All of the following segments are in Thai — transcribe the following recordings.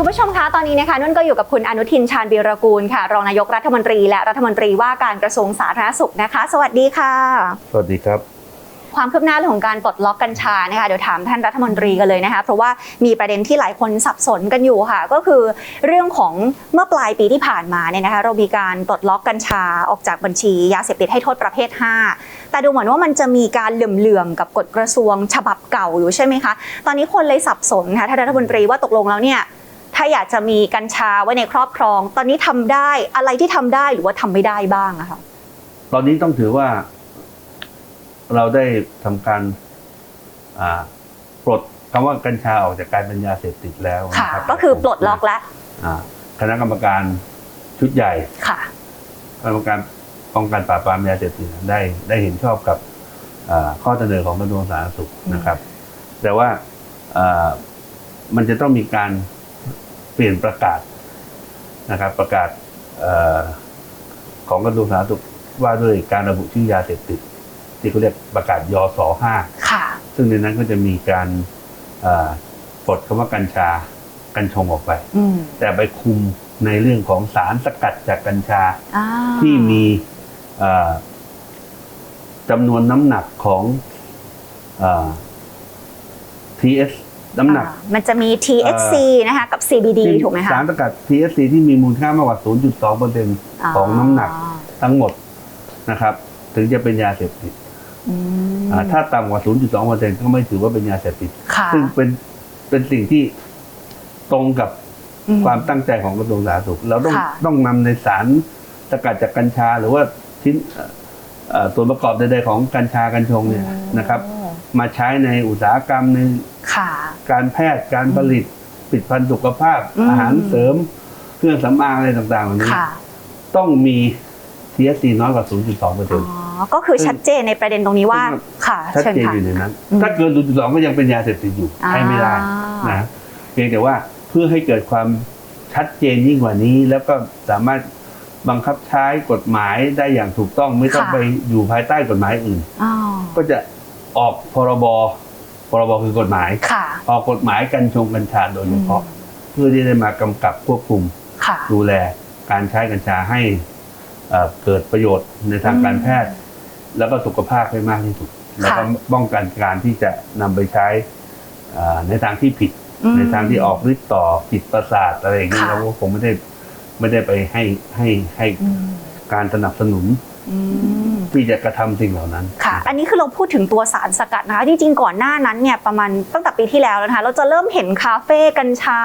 คุณผู้ชมคะตอนนี้นะคะนุ่นก็อยู่กับคุณอนุทินชาญวีรกูลค่ะ รองนายกรัฐมนตรี และรัฐมนตรีว่าการกระทรวงสาธารณสุขนะคะ สวัสดีค่ะ สวัสดีครับ ความคืบหน้าเรื่องของการปลดล็อกกัญชานะคะเดี๋ยวถามท่านรัฐมนตรีกันเลยนะคะ เพราะว่ามีประเด็นที่หลายคนสับสนกันอยู่ค่ะ ก็คือเรื่องของเมื่อปลายปีที่ผ่านมาเนี่ยนะคะเรามีการปลดล็อกกัญชาออกจากบัญชียาเสพติดให้โทษประเภท 5 แต่ดูเหมือนว่ามันจะมีการเหลื่อมๆกับกฎกระทรวงฉบับเก่าอยู่ใช่ไหมคะตอนนี้คนเลยสับสนค่ะท่านรัฐมนตรีว่าตกลงแล้วเนี่ย ถ้าอยากจะมีกัญชาไว้ในครอบครอง ตอนนี้ทำได้อะไรที่ทำได้หรือว่าทำไม่ได้บ้างอะคะตอนนี้ต้องถือว่า เราได้ทำการอ่าปลดคำว่ากัญชาออกจากการเป็นยาเสพติดแล้วค่ะนะครับก็คือปลดล็อกแล้วอ่าคณะกรรมการชุดใหญ่ค่ะคณะกรรมการป้องกันปราบปรามยาเสพติดได้ได้เห็นชอบกับอ่าข้อเสนอของกระทรวงสาธารณสุขนะครับ แต่ว่าอ่ามันจะต้องมีการ เปลี่ยนประกาศนะครับ ประกาศเอ่อของกระทรวงสาธารณสุขว่าด้วยการระบุชื่อยาเสพติดที่เขาเรียกประกาศยศห้าค่ะซึ่งในนั้นก็จะมีการเอ่อปลดคำว่ากัญชากัญชงออกไปอืมแต่ไปคุมในเรื่องของสารสกัดจากกัญชาอ่าที่มีเอ่อจำนวนน้ำหนักของเอ่อ TS น้ำหนักอ่ามันจะมี THC นะคะกับ CBD ที่ถูกไหมคะสารสกัด THC ที่มีมูลค่ามากกว่า 0.2เปอร์เซ็นของน้ำหนักทั้งหมดนะครับ ถึงจะเป็นยาเสพติดอืมอ่าถ้าต่ำกว่า 0.2เปอร์เซ็นก็ไม่ถือว่าเป็นยาเสพติดค่ะซึ่งเป็นเป็นสิ่งที่ตรงกับอืความตั้งใจของกระทรวงสาธารณสุข เราต้องค่ะต้องนำในสารสกัดจากกัญชาหรือว่าชิ้นเอ่อเอ่อส่วนประกอบใดๆของกัญชากัญชงเนี่ยนะครับ มาใช้ในอุตสาหกรรมในค่ะการแพทย์การผลิตผลิตภัณฑ์สุขภาพอืมอาหารเสริม เครื่องสำอางอะไรต่างๆเหล่านี้ค่ะต้องมี THC น้อยกว่า 0.2เปอร์เซ็อ๋นอต์ก็คือชัดเจนในประเด็นตรงนี้ว่าซึ่งค่ะชัดเชิญเจนค่ะอยู่ในนั้นอืมถ้าเกิน 0.2 ก็ยังเป็นยาเสพติดอยู่อ่าใช้ไม่ได้นะเพียงแต่ว่าเพื่อให้เกิดความชัดเจนยิ่งกว่านี้ แล้วก็สามารถบังคับใช้กฎหมายได้อย่างถูกต้องไม่ต้องค่ะไปอยู่ภายใต้กฎหมายอื่นอ๋อก็จะ ออกพรบพรบคือกฎหมาย ค่ะ ออกกฎหมายกัญชงกัญชาโดยเฉพาะ เพื่อที่ได้มากำกับควบคุมค่ะ ดูแลการใช้กัญชาให้เอ่อเกิดประโยชน์ในทางการแพทย์ แล้วก็สุขภาพให้มากที่สุด แล้วก็ป้องกันการที่จะนำไปใช้เอ่อในทางที่ผิด อืม ในทางที่ออกฤทธิ์ต่อจิตประสาทอะไรอย่างนี้ค่ะ เราก็คงไม่ได้ไม่ได้ไปให้ให้ให้อืมการสนับสนุน อืม ที่จะกระทำสิ่งเหล่านั้น ค่ะ อันนี้คือเราพูดถึงตัวสารสกัดนะคะ จริงๆ ก่อนหน้านั้นเนี่ยประมาณตั้งแต่ปีที่แล้วแล้วนะคะ เราจะเริ่มเห็นคาเฟ่กัญชา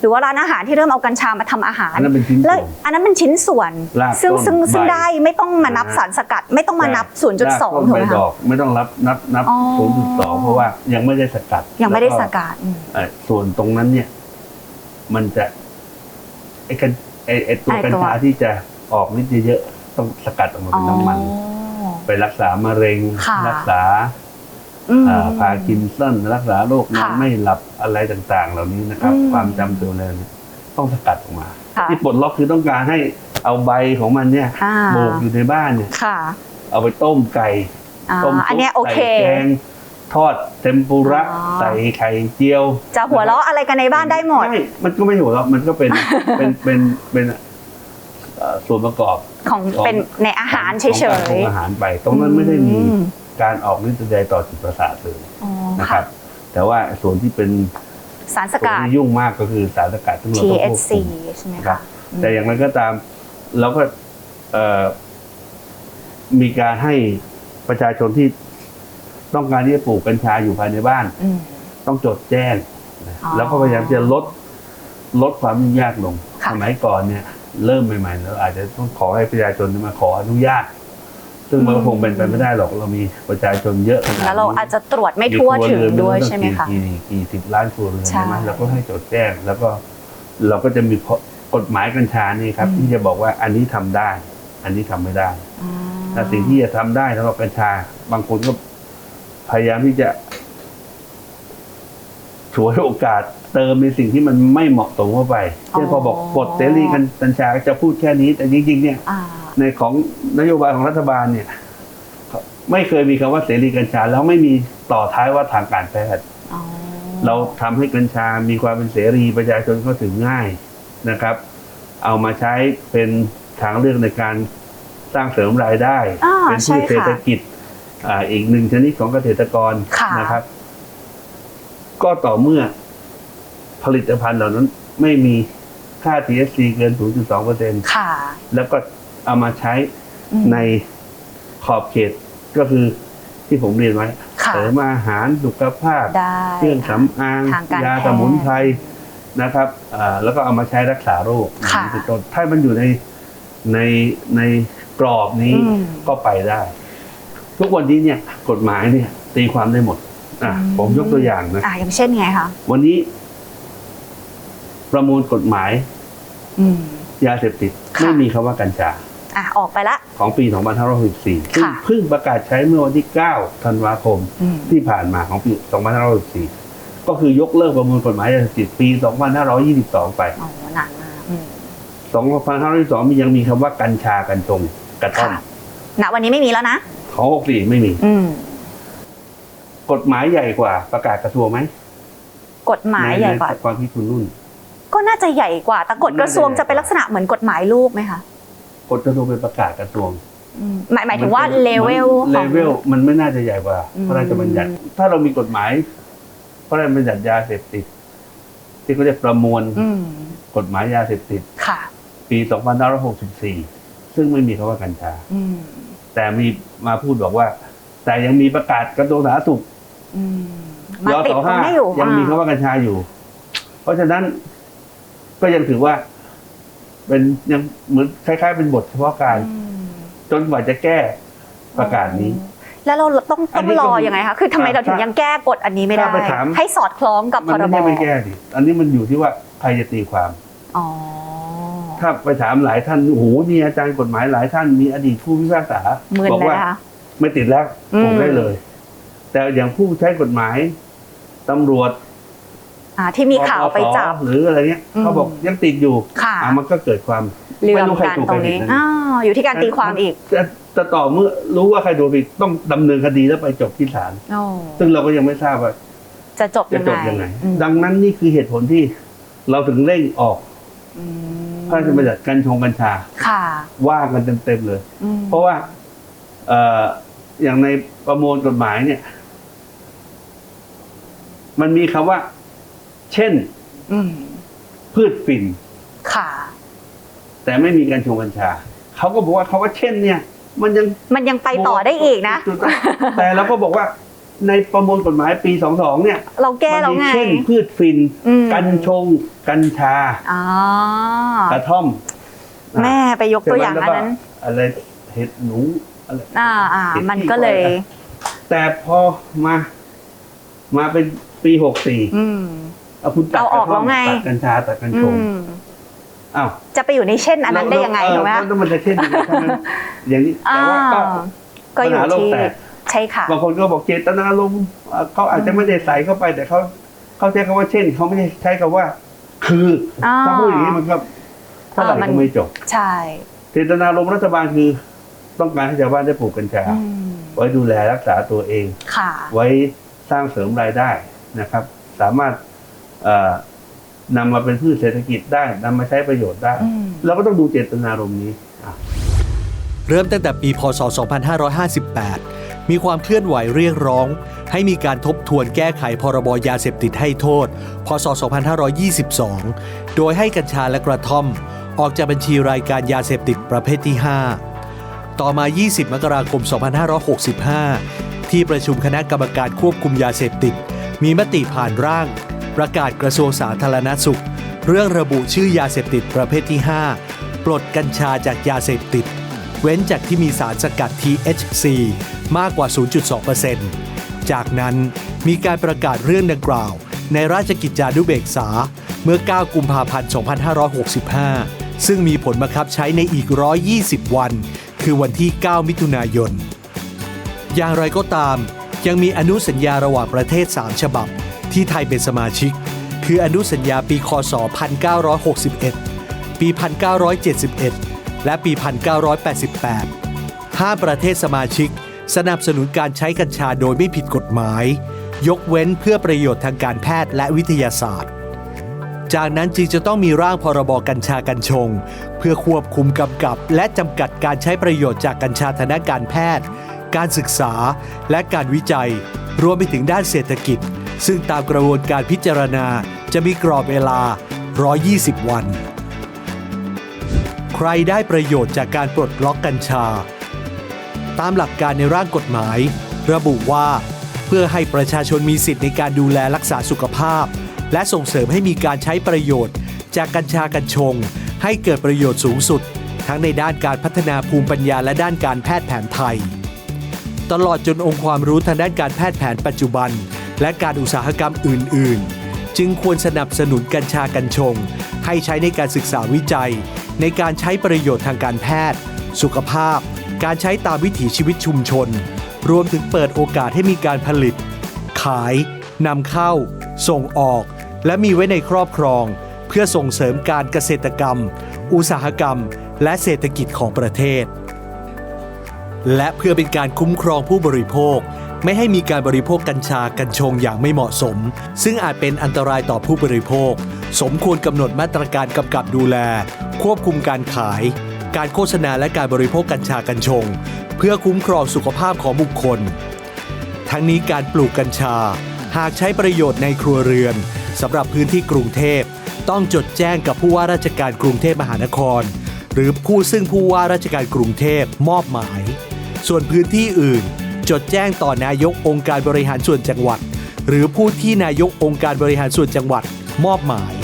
หรือว่าร้านอาหารที่เริ่มเอากัญชามาทำอาหาร อันนั้นเป็นชิ้นแล้วส่วนอันนั้นเป็นชิ้นส่วนรากซึ่งต้นซึ่งซึ่งใบได้ไม่ต้องมานับนะฮะสารสกัด ไม่ต้องมานับรากต้น0.2ถูกไหมใบดคะอกไม่ต้องรับนับนับอ๋อศูนย์จุดสองเพราะว่ายังไม่ได้สกัด ยังไม่ได้แล้วสก็กัดอืมเอ่อส่วนตรงนั้นเนี่ยมันจะไอ้กันไอ้ไอ้ตัวไอ้กัญตัวชาที่จะออกฤทธิ์เยอะๆต้องสกัดออกมาเป็นน้ำมัน ไปรักษามะเร็ง ค่ะรักษาอืม อ่าพาร์กินสันรักษาโรคนอนค่ะไม่หลับอะไรต่างๆ เหล่านี้นะครับ อืมความจำเสื่อมเร็วเนี่ยต้องสกัดออกมา ค่ะ ที่ปลดล็อกคือต้องการให้เอาใบของมันเนี่ยอ่าโบกอยู่ในบ้านเนี่ย ค่ะเอาไปต้มไก่อ่าต้มอันเนี้ยซุปโอเค ใส่แกงทอดเทมปุระอ๋อ ใส่ไข่เจียวจะหัวเราะอะไรกันในบ้านได้หมด ใช่มันก็ไม่หัวเราะมันก็เป็น เป็นเป็นเป็นเอ่อส่วนประกอบ ของของเป็นในอาหารเฉของการปรุยงอาหารไป ตรงนั้นไม่ได้มีการออกฤทธิ์ใดต่อจิตประสาทเลยๆอ๋อนะคค่ะรับ แต่ว่าส่วนที่เป็นสารสส่วนกัดที่ยุ่งมากก็คือสารสกัดที่เราต้องควบ THC คุมใช่ไหมครัคะบแต่อย่างไรก็ตามเราก็เอ่อมีการให้ประชาชนที่ต้องการที่จะปลูกกัญชาอยู่ภายในบ้านอืมต้องจดแจ้งนะอ๋อแล้วก็พยายามจะลดลดความยุ่งยากลงค่ะสมัยก่อนเนี่ย เริ่มใหม่ๆเราอาจจะต้องขอให้ประชาชนมาขออนุญาต ซึ่งมันก็คงเป็นไปไม่ได้หรอกเรามีประชาชนเยอะขนาดนี้แล้วเราอาจจะตรวจไม่ทั่วถึงด้วยใช่ไหมคะกี่กี่สิบล้านครัวเรือนใช่ใช่ไหมเราก็ให้จดแจ้ง แล้วก็เราก็จะมีกฎหมายกัญชานี่ครับอืมที่จะบอกว่าอันนี้ทำได้ อันนี้ทำไม่ได้อ่าแต่สิ่งที่จะทำได้สำหรับกัญชา บางคนก็พยายามที่จะ ฉวยโอกาสเติมในสิ่งที่มันไม่เหมาะสมเข้าไปเช่นพอบอกปลดเสรีกัญชาก็จะพูดแค่นี้ แต่จริงๆเนี่ยอ่าในของนโยบายของรัฐบาลเนี่ยไม่เคยมีคำว่าเสรีกัญชา แล้วไม่มีต่อท้ายว่าทางการแพทย์อ๋อเราทำให้กัญชา มีความเป็นเสรีประชาชนเข้าถึงง่ายนะครับ เอามาใช้เป็นทางเลือกในการสร้างเสริมรายได้อ่าเป็นพืชใช่ค่ะเศรษฐกิจอ่าอีกหนึ่งชนิดของเกษตรกรค่ะนะครับ ก็ต่อเมื่อผลิตภัณฑ์เหล่านั้นไม่มีค่า THC เกิน 0.2เปอร์เซ็นค่ะ แล้วก็เอามาใช้อืมในขอบเขตก็คือที่ผมเรียนไว้ค่ะเสริมอาหารสุขภาพได้เครื่องสำอางทางการยาแพทย์สมุนไพรนะครับอ่าแล้วก็เอามาใช้รักษาโรคค่ะเป็นต้นถ้ามันอยู่ในในในกรอบนี้อืมก็ไปได้ ทุกวันนี้เนี่ยกฎหมายเนี่ยตีความได้หมด อะอืมผมยกตัวอย่างนะอ่าอย่างเช่นไงคะวันนี้ ประมวลกฎหมายอืมยาเสพติดค่ะไม่มีคำว่ากัญชาอะออกไปละ ของปี 2564ซึ่งค่ะเพิ่งประกาศใช้เมื่อวันที่ 9 ธันวาคมอืมที่ผ่านมาของปี 2564 ก็คือยกเลิกประมวลกฎหมายยาเสพติดปี 2522 ไปโอ้นานมากอืม2522มียังมีคำว่ากัญชากัญชงกระท่อมค่ะณวันนี้ไม่มีแล้วนะของ64ไม่มี อืม กฎหมายใหญ่กว่าประกาศกระทรวงไหมกฎหมายใหญ่กว่า ในความคิดคุณนุ่น ก็น่าจะใหญ่กว่า แต่กฎกระทรวงจะเป็นลักษณะเหมือนกฎหมายลูกไหมคะกฎกระทรวงเป็นประกาศกระทรวงอืมหมายหมายถึงว่าเลเวลขเลองเวลมันไม่น่าจะใหญ่กว่าอืมพระราชบัญญัติ ถ้าเรามีกฎหมายพระราชบัญญัติยาเสพติด ที่เขาเรียกประมวลอืมกฎหมายยาเสพติดค่ะ ปี2564 ซึ่งไม่มีคำว่ากัญชาอืมแต่มีมาพูดบอกว่า แต่ยังมีประกาศกระทรวงสาธารณสุข อืมมาติดยตรงนี้อยู่ยังมีอ่าคำว่ากัญชาอยู่ เพราะฉะนั้นก็ยังถือว่า เป็นยังเหมือนคล้าย ๆ เป็นบทเฉพาะการ อืมจนกว่าจะแก้ประกาศนี้ แล้วเราต้องอัต้นองนี้รก็อยังไงคะคือทำไมเราถึงถ้ายัยังแก้กฎอันนี้ไม่ได้ ถ้าไปถาม ให้สอดคล้องกับพมันรไม่บใช่ไม่แก้ดิอันนี้มันอยู่ที่ว่าใครจะตีความ อ๋อ ถ้าไปถามหลายท่านโอ้โหมีอาจารย์กฎหมายหลายท่านมีอดีตผู้พิพากษาหมื่นบอกเลยว่านะคะ ไม่ติดแล้วอืม ผมได้เลย แต่อย่างผู้ใช้กฎหมายตำรวจอ่าที่มีข่าวไปจับปปสหรืออะไรเงี้ยอืมเขาบอกยังติดอยู่ค่ะ อะมันก็เกิดความเรื่ไม่องรู้ใครการถูกตรงใครผิดนี้นะอ้าวอยู่ที่การตีความอีกจะจะต่อเมื่อรู้ว่าใครโดนผิดต้องดำเนินคดีแล้วไปจบที่ศาลโอ้ซึ่งเราก็ยังไม่ทราบว่าจะจบจะยังจไงบยังไง อืมดังนั้นนี่คือเหตุผลที่เราถึงเร่งออกอืมพระราชบัญญัติกัญชงกัญชา ค่ะว่ากันเต็มๆเลย อืมเพราะว่าเอ่ออย่างในประมวลกฎหมายเนี่ย มันมีคำว่า เช่น อืมพืชฝิ่น ค่ะ แต่ไม่มีกัญชงกัญชา เขาก็บอกว่าเขาว่าเช่น เนี่ย มันยังมันยังไปต่อได้อีกนะ ถูต้องแต่เราก็บอกว่า ในประมวลกฎหมายปี 22 เนี่ยเราแก้มัแล้วมีไง เช่น พืชฝิ่น อืม กัญชง กัญชา อ๋อกระท่อมแม่ไปยกตัวอย่างใช่อัไหมนนั้นแล้วก็อะไรเห็ดหนูอะไร อ่าอ่าเห็ดมันที่ก็เลยไว้แต่พอมา มาเป็น ปี64อืม เอาคุณตัดเอาออกกระท่มแล้วไง ตัดกัญชาตัดกัญชอืงมอ้าวจะไปอยู่ในเช่นอันนั้นได้ยังไงเออถูกไหมคะแล้วมันจะเช่นยังไงถ้างั้นอย่างนี้อ่าแต่ว่าก็ก็อยู่ปัญหาโลกที่แตก ใช่ค่ะ บางคนก็บอกเจตนารมณ์เอ่อเขาอาจจะไม่ได้ใส่เข้าไปแต่เขาเขาใช้คำว่าเช่นเขาไม่ได้ใช้คำว่า คืออ่าถ้าพูดอย่างนี้มันก็เท่าไหร่เออมัน ก็ไม่จบใช่เจตนารมณ์รัฐบาลคือ ต้องการให้ชาวบ้านได้ปลูกกัญชาอืมไว้ดูแลรักษาตัวเอง ค่ะ ไว้สร้างเสริมรายได้ นะครับ สามารถเอ่อนำมาเป็นพืชเศรษฐกิจได้นำมาใช้ประโยชน์ได้อืมเราก็ต้องดูเจตนารมณ์นี้อะเริ่มตั้งแต่ปีพศ 2558 มีความเคลื่อนไหวเรียกร้อง ให้มีการทบทวนแก้ไขพรบยาเสพติดให้โทษ พศ 2522 โดยให้กัญชาและกระท่อม ออกจากบัญชีรายการยาเสพติดประเภทที่ 5 ต่อมา 20 มกราคม 2565 ที่ประชุมคณะกรรมการควบคุมยาเสพติด มีมติผ่านร่าง ประกาศกระทรวงสาธารณสุข เรื่องระบุชื่อยาเสพติดประเภทที่ 5 ปลดกัญชาจากยาเสพติด เว้นจากที่มีสารสกัด THC มากกว่า 0.2%จากนั้นมีการประกาศเรื่องดังกล่าว ในราชกิจจานุเบกษาเมื่อ 9 กุมภาพันธ์ 2565 ซึ่งมีผลบังคับใช้ในอีก 120 วัน คือวันที่ 9 มิถุนายน อย่างไรก็ตาม ยังมีอนุสัญญาระหว่างประเทศ 3 ฉบับ ที่ไทยเป็นสมาชิก คืออนุสัญญาปีคศ 1961 ปี 1971 และปี 1988 ห้าประเทศสมาชิก สนับสนุนการใช้กัญชาโดยไม่ผิดกฎหมาย ยกเว้นเพื่อประโยชน์ทางการแพทย์และวิทยาศาสตร์ จากนั้นจึงจะต้องมีร่างพรบกัญชากัญชง เพื่อควบคุมกำกับ และจำกัดการใช้ประโยชน์จากกัญชาทางการแพทย์ การศึกษา และการวิจัย รวมไปถึงด้านเศรษฐกิจ ซึ่งตามกระบวนการพิจารณาจะมีกรอบเวลา 120 วัน ใครได้ประโยชน์จากการปลดล็อกกัญชา ตามหลักการในร่างกฎหมาย ระบุว่า เพื่อให้ประชาชนมีสิทธิในการดูแลรักษาสุขภาพ และส่งเสริมให้มีการใช้ประโยชน์ จากกัญชากัญชง ให้เกิดประโยชน์สูงสุดทั้งในด้านการพัฒนาภูมิปัญญาและด้านการแพทย์แผนไทย ตลอดจนองค์ความรู้ทางด้านการแพทย์แผนปัจจุบัน และการอุตสาหกรรมอื่น ๆ จึงควรสนับสนุนกัญชากัญชง ให้ใช้ในการศึกษาวิจัย ในการใช้ประโยชน์ทางการแพทย์ สุขภาพ การใช้ตามวิถีชีวิตชุมชน รวมถึงเปิดโอกาสให้มีการผลิต ขายนำเข้า ส่งออก และมีไว้ในครอบครอง เพื่อส่งเสริมการเกษตรกรรม อุตสาหกรรม และเศรษฐกิจของประเทศ และเพื่อเป็นการคุ้มครองผู้บริโภค ไม่ให้มีการบริโภคกัญชากัญชงอย่างไม่เหมาะสม ซึ่งอาจเป็นอันตรายต่อผู้บริโภค สมควรกำหนดมาตรการกำกับดูแล ควบคุมการขาย การโฆษณาและการบริโภคกัญชากัญชง เพื่อคุ้มครองสุขภาพของบุคคล ทั้งนี้การปลูกกัญชา หากใช้ประโยชน์ในครัวเรือนสำหรับพื้นที่กรุงเทพต้องจดแจ้งกับผู้ว่าราชการกรุงเทพมหานคร หรือผู้ซึ่งผู้ว่าราชการกรุงเทพมอบหมาย ส่วนพื้นที่อื่น จดแจ้งต่อนายกองค์การบริหารส่วนจังหวัด หรือผู้ที่นายกองค์การบริหารส่วนจังหวัดมอบหมาย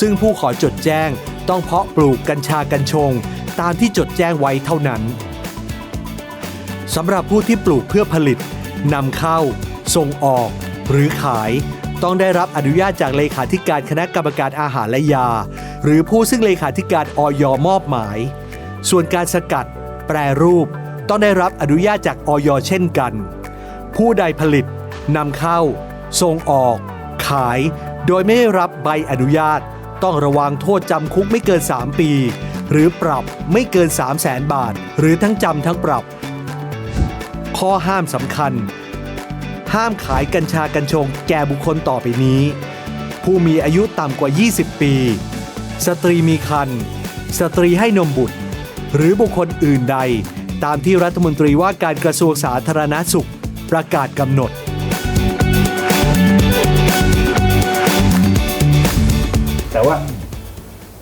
ซึ่งผู้ขอจดแจ้งต้องเพาะปลูกกัญชากัญชง ตามที่จดแจ้งไว้เท่านั้นสำหรับผู้ที่ปลูกเพื่อผลิตนำเข้า ส่งออก หรือขาย ต้องได้รับอนุญาตจากเลขาธิการคณะกรรมการอาหารและยา หรือผู้ซึ่งเลขาธิการออยมอบหมาย ส่วนการสกัด แปรรูป ต้องได้รับอนุญาตจากออยเช่นกัน ผู้ใดผลิตนำเข้า ส่งออก ขาย โดยไม่ได้รับใบอนุญาต ต้องระวังโทษจำคุกไม่เกิน 3 ปี หรือปรับไม่เกิน 3 0 0แสนบาท หรือทั้งจำทั้งปรับ ข้อห้ามสำคัญ ห้ามขายกัญชากัญชงแก่บุคคลต่อไปนี้ ผู้มีอายุต่ำกว่า 20 ปี สตรีมีครรภ์สตรีให้นมบุตร หรือบุคคลอื่นใด ตามที่รัฐมนตรีว่าการกระทรวงสาธารณสุข ประกาศกำหนด แต่ว่า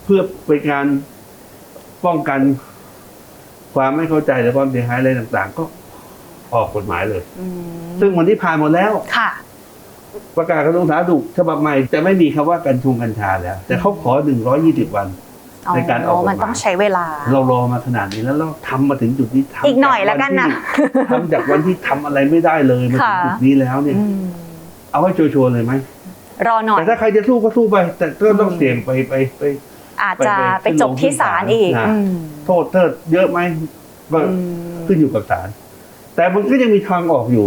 เพื่อเป็นการป้องกันความไม่เข้าใจและความเสียหายอะไรต่างๆ ก็ออกกฎหมายเลยอืมซึ่งวันที่ผ่านหมดแล้ว ค่ะ ประกาศกระทรวงสาธารณสุขฉบับใหม่ จะไม่มีคำว่ากัญชงกัญชาแล้ว แต่เขาขอ 120 วัน ในการออกกฎหมายมันต้องใช้เวลา เรารอมาขนาดนี้แล้วเราทำมาถึงจุดนี้ทำอีกหน่อยแล้วกันนะทำจากวันที่ทำอะไรไม่ได้เลยมาถึงค่ะจุดนี้แล้วเนี่ยอืมเอาให้ชัวร์ๆเลยไหมรอหน่อยแต่ถ้าใครจะสู้ก็สู้ไป แต่ก็ต้องเสี่ยงไปไปไป อาจจะไปไปจบที่ศาลอีกนะอืมโทษเทิดเยอะไหมก็อืมขึ้นอยู่กับศาลแต่มันก็ยังมีทางออกอยู่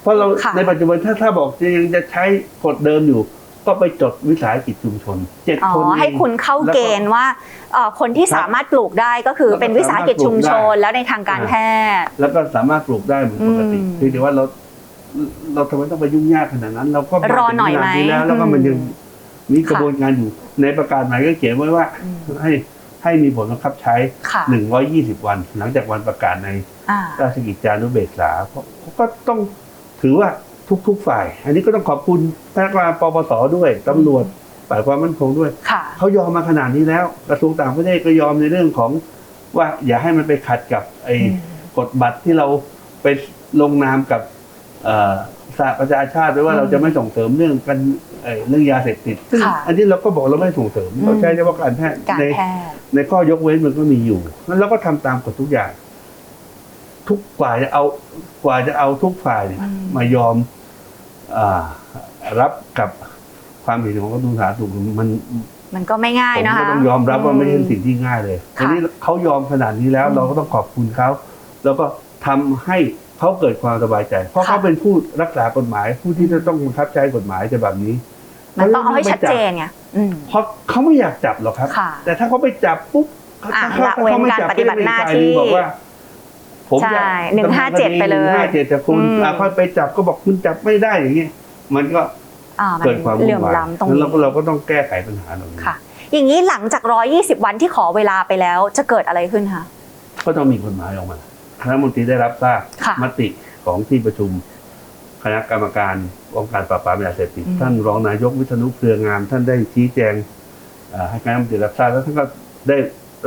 เพราะเราค่ะในปัจจุบันถ้าถ้าบอกยังจะใช้กฎเดิมอยู่ ก็ไปจดวิสาหกิจชุมชนเจ็ดอ๋อคนเองให้คุณเข้าเกณฑ์ว่าเอ่อคนที่ครับสามารถปลูกได้ก็คือแล้วก็เป็นวิสาหกิจชุมชนสามารถปลูกได้แล้วในทางการแพทย์ แล้วก็สามารถปลูกได้เหมือนปกติอืมเพียงแต่ว่าเรา เราทำไมต้องไปยุ่งยากขนาดนั้น เราก็มารอหน่อยไหมถึงขนาดนี้แล้วแล้วก็มันยังอืมมีกระบวนการอยู่ในประกาศใหม่ก็เขียนไว้ว่าอืมให้ให้มีผลบังคับใช้ค่ะ120 วัน หลังจากวันประกาศในอ่าราชกิจจานุเบกษาเพราะก็ต้องถือว่า ทุก ๆ ฝ่าย อันนี้ก็ต้องขอบคุณพนักงานปปสด้วยตำรวจฝ่ายความมั่นคงด้วยค่ะเขายอมมาขนาดนี้แล้ว กระทรวงต่างประเทศก็ยอมในเรื่องของว่าอย่าให้มันไปขัดกับไอ้อืมกฎบัตรที่เราไปลงนามกับเอ่อสหประชาชาติไว้ว่าอืมเราจะไม่ส่งเสริมเรื่องกันเอ่อเรื่องยาเสพติดซึ่งค่ะอันนี้เราก็บอกเราไม่ส่งเสริมอืมเราใช้เฉพาะการแพทย์การในแพทย์ในข้อยกเว้นมันก็มีอยู่แล้วเราก็ทำตามกฎทุกอย่าง ทุกกว่าจะเอากว่าจะเอาทุกฝ่ายเนี่ยอืมมายอมอา รับกับความเห็นของกระทรวงสาธารณสุขมันมันก็ไม่ง่ายผมนะก็คะต้องยอมรับว่าไม่ใช่สิ่งที่ง่ายเลยค่ะทีนี้เขายอมขนาดนี้แล้วอืมเราก็ต้องขอบคุณเขาแล้วก็ทำให้เขาเกิดความสบายใจ เพราะค่ะเขาเป็นผู้รักษากฎหมาย ผู้ที่จะต้องบังคับใช้กฎหมายจะแบบนี้ มันต้องเอาให้ชัดเจนไงอืมเพราะเขาไม่อยากจับหรอกครับค่ะแต่ถ้าเขาไปจับปุ๊บอะถ้าละเว้นการปฏิบัติหน้าที่ก็ จะมีฝ่ยหนึ่งบอกว่าผมใช่จะ157ไปเลยหนึ่งห้าเจ็ดแต่คุณอืม อะพอไปจับก็บอกคุณจับไม่ได้อย่างเงี้ยมันก็อ่ามันเกิดความเหวุ่ลื่อนมวายล้ำตรงแล้วนี้ เราก็เราก็ต้องแก้ไขปัญหาตรงนี้ค่ะ อย่างนี้หลังจาก 120 วันที่ขอเวลาไปแล้วจะเกิดอะไรขึ้นคะ ก็ต้องมีกฎหมายออกมาคณะรัฐมนตรีได้รับทราบค่ะ มติของที่ประชุม คณะกรรมการองค์การปราบปรามยาเสพติดอืม ท่านรองนายกวิษณุเครืองาม ท่านได้ชี้แจงเอ่อให้คณะรัฐมนตรีรับทราบแล้วท่านก็ได้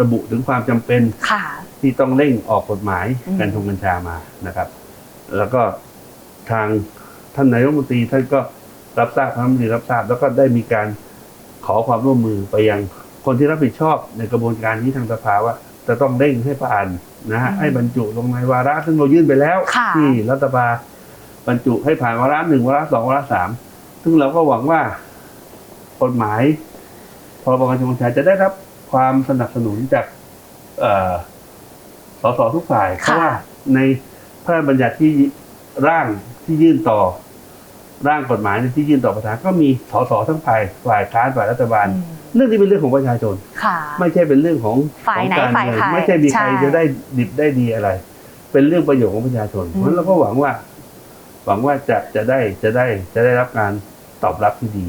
ระบุถึงความจำเป็นค่ะที่ต้องเร่งออกกฎหมายอืมการชงกัญชามานะครับ แล้วก็ทางท่านนายกรัฐมนตรีท่านก็รับทราบคณะรัฐมนตรีรับทราบ แล้วก็ได้มีการขอความร่วมมือไปยังคนที่รับผิดชอบในกระบวนการนี้ทางสภาว่า จะต้องเร่งให้ผ่านนะฮะอืมให้บรรจุลงในวาระซึ่งเรายื่นไปแล้วค่ะที่รัฐสภาบรรจุให้ผ่านวาระหนึ่งวาระสองวาระสามซึ่งเราก็หวังว่ากฎหมายพรบการชงกัญชาจะได้รับ ความสนับสนุนจากเอ่อสสทุกฝ่ายเพราะว่าในพระราชบัญญัติที่ร่างที่ยื่นต่อร่างกฎหมายที่ยื่นต่อประธานก็มีสสทั้งฝ่ายฝ่ายค้านฝ่ายรัฐบาลอืมเรื่องนี้เป็นเรื่องของประชาชนค่ะไม่ใช่เป็นเรื่องของฝ่ายไหนของกรฝ่ายเมืองใครไม่ใช่มีใครใช่จะได้ดิบได้ดีอะไร เป็นเรื่องประโยชน์ของประชาชนอืมเพราะฉะนั้นเราก็หวังว่า หวังว่าจะจะได้จะได้จะได้รับการตอบรับที่ดี